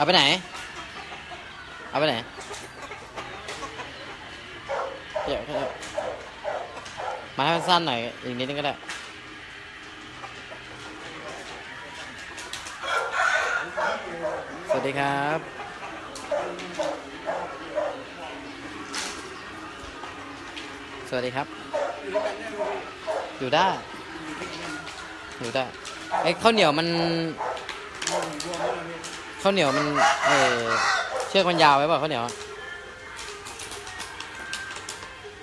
เอาไปไหน เอาไปไหนเดี๋ยวมาให้มันสั้นหน่อยอีกนิดนึงก็ได้สวัสดีครับ สวัสดีครับ อยู่ได้ อยู่ได้ไอ้ข้าวเหนียวมัน ข้าวเหนียวมันเออเชือกมันยาวไว้เปล่าข้าวเหนียว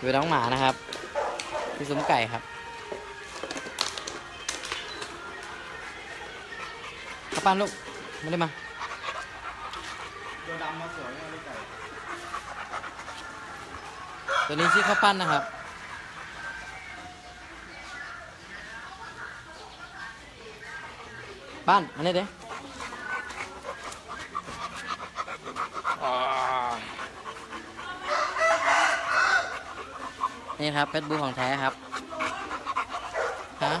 อยู่น้องหมานะครับที่ซุ้มไก่ครับข้าวปั้นลูกไม่ได้มาตัวดำมาสวยมากเลยไก่ตัวนี้ชื่อข้าวปั้นนะครับปั้นอันนี้เด้ นี่ครับเพชรบูของแท้ครับ ฮะ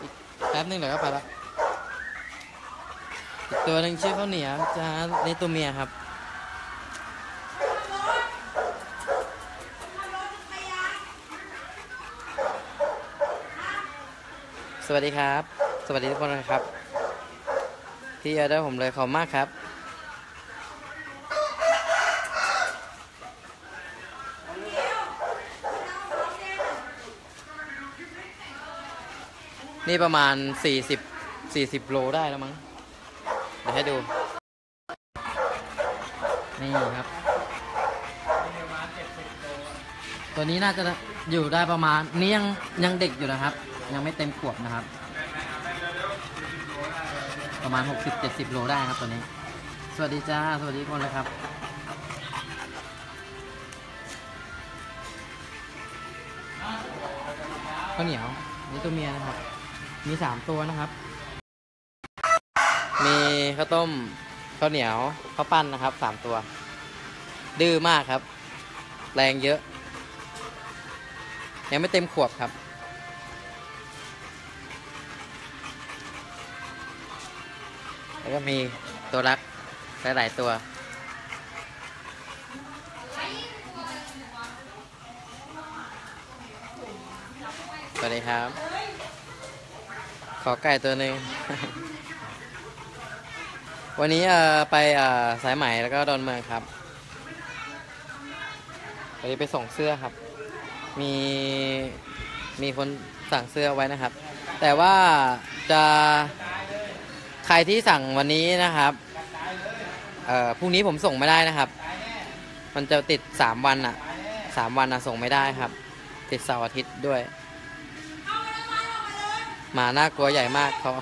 อีกแป๊บนึงเดี๋ยวก็ไปละอีกตัวหนึ่งชื่อข้าวเหนียวจ้านี่ตัวเมียครับ สวัสดีครับ สวัสดีทุกคนนะครับ ที่ออเดอร์ผมเลยขอบมากครับ นี่ประมาณ 40 40 โลได้แล้วมั้ง เดี๋ยวให้ดู นี่ครับ ตัวนี้น่าจะอยู่ได้ประมาณนี้ยังยังเด็กอยู่นะครับ ยังไม่เต็มขวบนะครับ ประมาณ 60-70 โลได้ครับตัวนี้ สวัสดีจ้า สวัสดีคนเลยครับข้าวเหนียวนี่ตัวเมียนะครับ มีสามตัวนะครับ มีข้าวต้มข้าวเหนียวข้าวปั้นนะครับสามตัว ดื้อมากครับ แรงเยอะ ยังไม่เต็มขวบครับ แล้วก็มีตัวรักหลายๆตัวสวัสดีครับ อไก่ตัวหนึ่ง วันนี้ไปสายไหมแล้วก็ดอนเมืองครับ วันนี้ไปส่งเสื้อครับ มีมีคนสั่งเสื้อไว้นะครับ แต่ว่าจะใครที่สั่งวันนี้นะครับพรุ่งนี้ผมส่งไม่ได้นะครับ มันจะติดสามวันอะสามวันอะส่งไม่ได้ครับ ติดเสาร์อาทิตย์ด้วย หมาน่ากลัวใหญ่มากเขา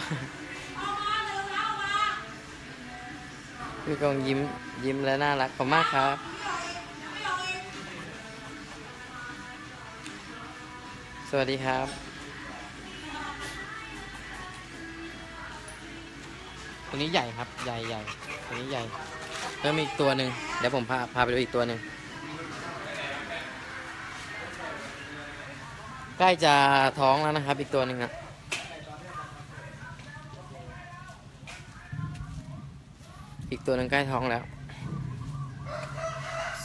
พี่กงยิ้มยิ้มและน่ารักขอบคุณมากครับ สวัสดีครับ ตัวนี้ใหญ่ครับใหญ่ใหญ่ตัวนี้ใหญ่เพิ่มอีกตัวหนึ่งเดี๋ยวผมพาพาไปดูอีกตัวหนึ่งใกล้จะท้องแล้วนะครับ อีกตัวหนึ่งอะ อีกตัวหนึ่งใกล้ท้องแล้ว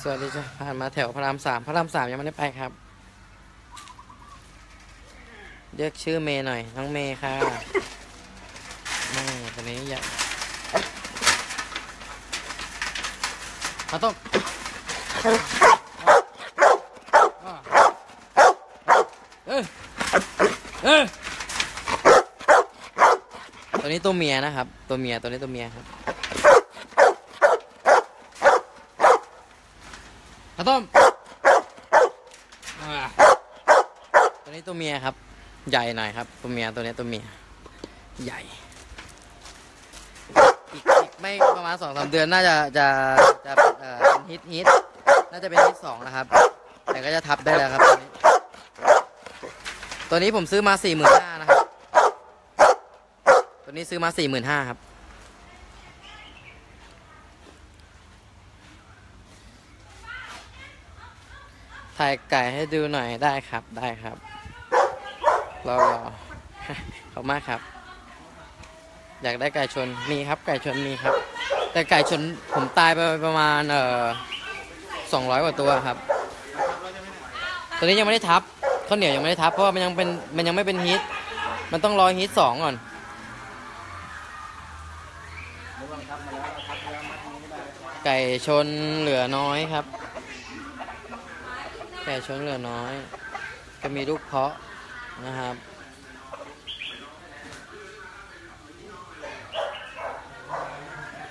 สวัสดีจ้ะผ่านมาแถวพระรามสามพระรามสามยังไม่ได้ไปครับ เรียกชื่อเมย์หน่อย น้องเมย์ค่ะนี่ตัวนี้ใหญ่มาต้มเอ้ยเอ้ยตัวนี้ตัวเมียนะครับ ตัวเมียตัวนี้ตัวเมียครับ มาต้มอ่าตัวนี้ตัวเมียครับ ใหญ่หน่อยครับ ตัวเมียตัวนี้ตัวเมีย ใหญ่ อีกอีกไม่ประมาณสองสามเดือนน่าจะจะจะเอ่อเป็นฮิตฮิตน่าจะเป็นฮิตสองนะครับ แต่ก็จะทับได้แล้วครับตัวนี้ตัวนี้ผมซื้อมาสี่หมื่นห้านะครับ ตัวนี้ซื้อมาสี่หมื่นห้าครับ ถ่ายไก่ให้ดูหน่อยได้ครับได้ครับรอรอขอบมากครับ อยากได้ไก่ชนมีครับ ไก่ชนมีครับ แต่ไก่ชนผมตายไปประมาณเอ่อสองร้อยกว่าตัวครับ ตัวนี้ยังไม่ได้ทับข้าวเหนียวยังไม่ได้ทับเพราะว่ามันยังเป็นมันยังไม่เป็นฮีทมันต้องรอฮีทสองก่อนไก่ชนเหลือน้อยครับ ก่ชนเหลือน้อย ก็มีลูกเพาะนะครับ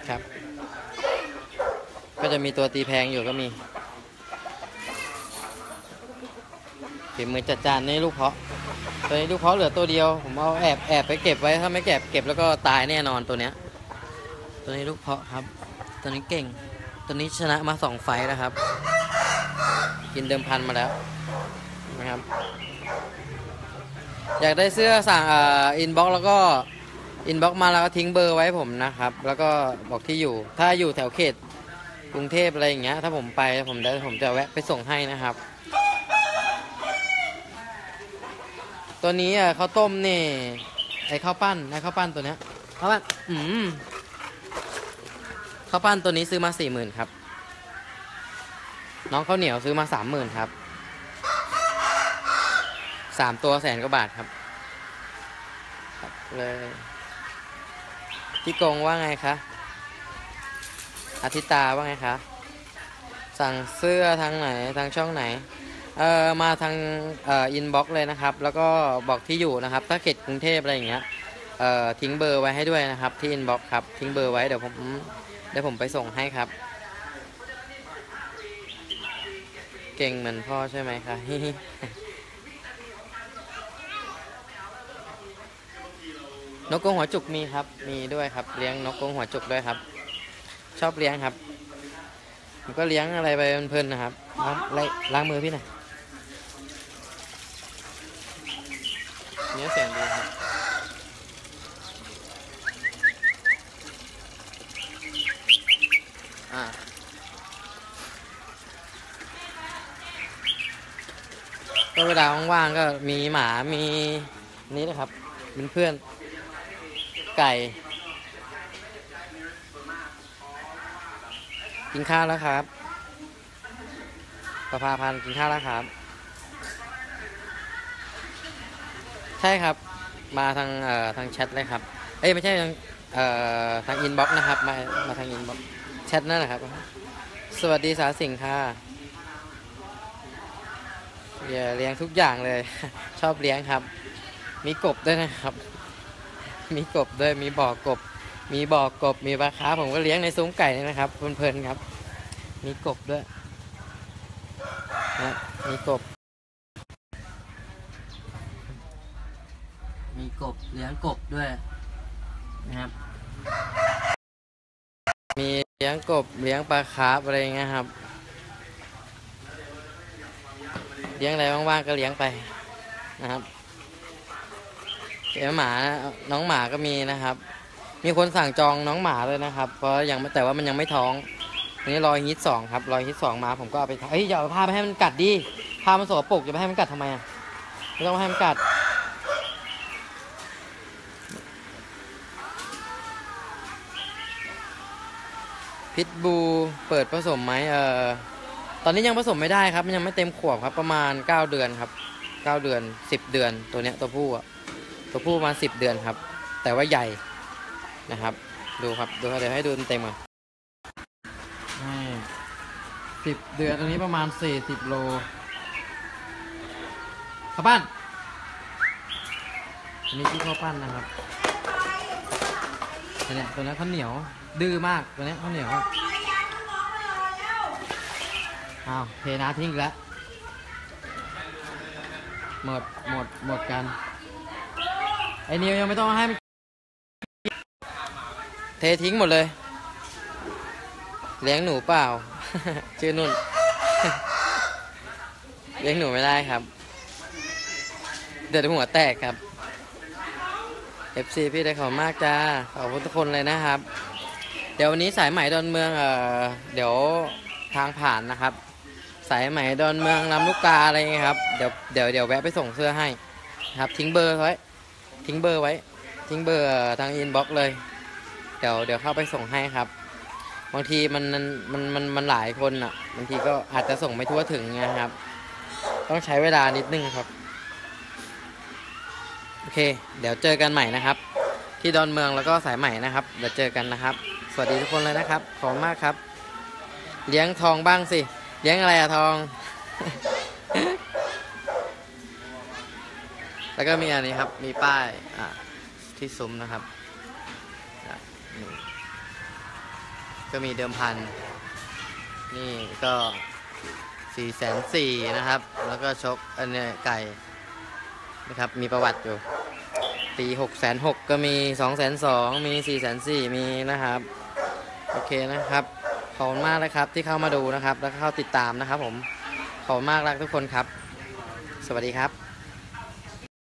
ครับ ก็จะมีตัวตีแพงอยู่ก็มีฝีมือจัดจานนี่ลูกเพาะ ตัวนี้ลูกเพาะเหลือตัวเดียว ผมเอาแอบแอบไปเก็บไว้ถ้าไม่เก็บเก็บแล้วก็ตายแน่นอนตัวเนี้ย ตัวนี้ลูกเพาะครับ ตัวนี้เก่ง ตัวนี้ชนะมาสองไฟแล้วครับ กินเดิมพันมาแล้วนะครับ อยากได้เสื้อสั่งอ,อินบ็อกแล้วก็อินบ็อกมาแล้วก็ทิ้งเบอร์ไว้ผมนะครับ แล้วก็บอกที่อยู่ ถ้าอยู่แถวเขตกรุงเทพอะไรอย่างเงี้ย ถ้าผมไปผมได้ผมจะแวะไปส่งให้นะครับ ตัวนี้อะข้าวต้มนี่ไอข้าวปั้นไอข้าวปั้นตัวเนี้ยข้าวปั้นอืมข้าวปั้นตัวนี้ซื้อมาสี่หมื่นครับ น้องข้าวเหนียวซื้อมาสามหมื่นครับสามตัวแสนกว่าบาทครับ ครับเลยพี่กงว่าไงคะอาทิตาว่าไงคะสั่งเสื้อทางไหนทางช่องไหนเอ่อมาทางเอ่ออินบ็อกเลยนะครับ แล้วก็บอกที่อยู่นะครับ ถ้าเขตกรุงเทพอะไรอย่างเงี้ยเอ่อทิ้งเบอร์ไว้ให้ด้วยนะครับที่อินบ็อกครับทิ้งเบอร์ไว้เดี๋ยวผมเดี๋ยวผมไปส่งให้ครับ เก่งเหมือนพ่อใช่ไหมคะนกกงหัวจุกมีครับ มีด้วยครับ เลี้ยงนกกงหัวจุกด้วยครับ ชอบเลี้ยงครับผมก็เลี้ยงอะไรไปเพลินๆนะครับล้างล้างล้างมือพี่หน่อยเนี้ยเสียงดีครับอ่า ก็เวลาว่างๆก็มีหมามีนี่นะครับเป็นเพื่อนไก่ กินข้าวแล้วครับประภาพันธ์กินข้าวแล้วครับ ใช่ครับมาทางเอ่อทางแชทเลยครับ เอ้ยไม่ใช่ทางเอ่อทางอินบ็อกนะครับมามาทางอินบ็อกแชทนั่นแหละครับ สวัสดีสาสิงค่ะ เดี๋ยวเลี้ยงทุกอย่างเลย ชอบเลี้ยงครับ มีกบด้วยนะครับ มีกบด้วยมีบ่อกบ มีบ่อกบ มีปลาคาผมก็เลี้ยงในซุ้มไก่นี่นะครับเพลินๆครับ มีกบด้วยนะมีกบ มีกบเลี้ยงกบด้วยนะครับ มีเลี้ยงกบเลี้ยงปลาคาร์ฟอะไรเงี้ยครับ เลี้ยงอะไรว่างๆก็เลี้ยงไปนะครับเลี้ยงหมาน้องหมาก็มีนะครับ มีคนสั่งจองน้องหมาเลยนะครับ เพราะยังแต่ว่ามันยังไม่ท้องอันนี้รอยฮิตสองครับรอยฮิตสองมาผมก็เอาไปทำเอ้ยอย่าเอาผ้าไปให้มันกัดดิผ้ามันสกปรกจะไปให้มันกัดทำไมอะไม่ต้องให้มันกัดพิทบูเปิดผสมไหมเออ ตอนนี้ยังผสมไม่ได้ครับ มันยังไม่เต็มขวบครับประมาณ 9 เดือนครับ 9 เดือน 10 เดือนตัวเนี้ยตัวผู้อะตัวผู้ประมาณ 10 เดือนครับ แต่ว่าใหญ่นะครับ ดูครับดูครับเดี๋ยวให้ดูเต็มๆก่อนสิบเดือนตัวนี้ประมาณ 40 โลข้าวปั้นอันนี้ที่ข้าวปั้นนะครับตัวเนี้ยตัวนี้ข้าวเหนียวดื้อมากตัวเนี้ยข้าวเหนียว อ้าวเทน้ำทิ้งอีกแล้ว หมด หมด หมดกัน ไอ้นิวยังไม่ต้องให้มันเททิ้งหมดเลย เลี้ยงหนูเปล่า ชื่อนุ่น เลี้ยงหนูไม่ได้ครับ เดี๋ยวหัวแตกครับ FC พี่ได้ขอบมากจ้า ขอบคุณทุกคนเลยนะครับ เดี๋ยววันนี้สายใหม่ดอนเมืองเอ่อเดี๋ยวทางผ่านนะครับ สายใหม่ดอนเมืองลำลูกกาอะไรเงี้ยครับเดี๋ยวเดี๋ยวเดี๋ยวแวะไปส่งเสื้อให้ครับทิ้งเบอร์ไว้ทิ้งเบอร์ไว้ ทิ้งเบอร์ทางอินบ็อกเลย เดี๋ยวเดี๋ยวเข้าไปส่งให้ครับ บางทีมันมันมันมันหลายคนอะบางทีก็อาจจะส่งไม่ทั่วถึงนะครับ ต้องใช้เวลานิดนึงครับโอเค เดี๋ยวเจอกันใหม่นะครับ ที่ดอนเมืองแล้วก็สายใหม่นะครับเดี๋ยวเจอกันนะครับ สวัสดีทุกคนเลยนะครับขอบมากครับ เลี้ยงทองบ้างสิ เลี้ยงอะไรอะทอง แล้วก็มีอันนี้ครับ มีป้ายอะที่ซุ้มนะครับ ก็มีเดิมพัน นี่ก็สี่แสนสี่นะครับ แล้วก็ชกอันเนี้ยไก่นะครับ มีประวัติอยู่ปีหกแสนหกก็มีสองแสนสองมีสี่แสนสี่มีนะครับ โอเคนะครับ ขอบคุณมากนะครับที่เข้ามาดูนะครับ แล้วก็เข้าติดตามนะครับผม ขอบคุณมากรักทุกคนครับ สวัสดีครับ